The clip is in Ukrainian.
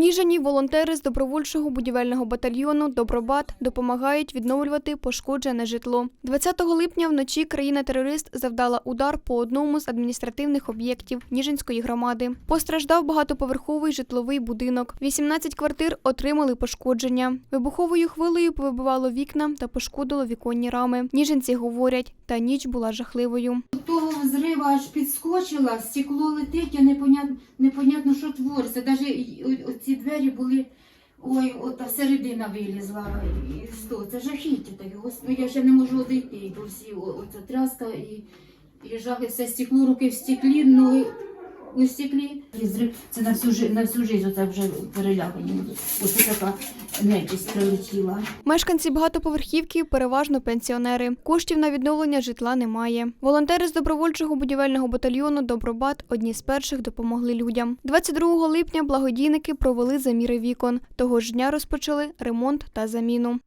Ніжині волонтери з добровольчого будівельного батальйону Добробат допомагають відновлювати пошкоджене житло. 20 липня вночі країна-терорист завдала удар по одному з адміністративних об'єктів Ніжинської громади. Постраждав багатоповерховий житловий будинок. 18 квартир отримали пошкодження. Вибуховою хвилею повибивало вікна та пошкодило віконні рами. Ніжинці говорять, та ніч була жахливою. того взрива аж підскочила, стекло летить, а непонятно, непонятно що твориться. Навіть ці двері були, ой, ота середина вилізла. І що, це жахіття таке. Господи, я ще не можу одійти, бо всі оця тряска і, і жахи, все стекло, руки в стеклі, ноги у стеклі. Це на всю, на всю життя оце вже перелякані. Ось така нечисть прилетіла. Мешканці багатоповерхівки переважно пенсіонери. Коштів на відновлення житла немає. Волонтери з добровольчого будівельного батальйону Добробат одні з перших допомогли людям. 22 липня благодійники провели заміри вікон. Того ж дня розпочали ремонт та заміну.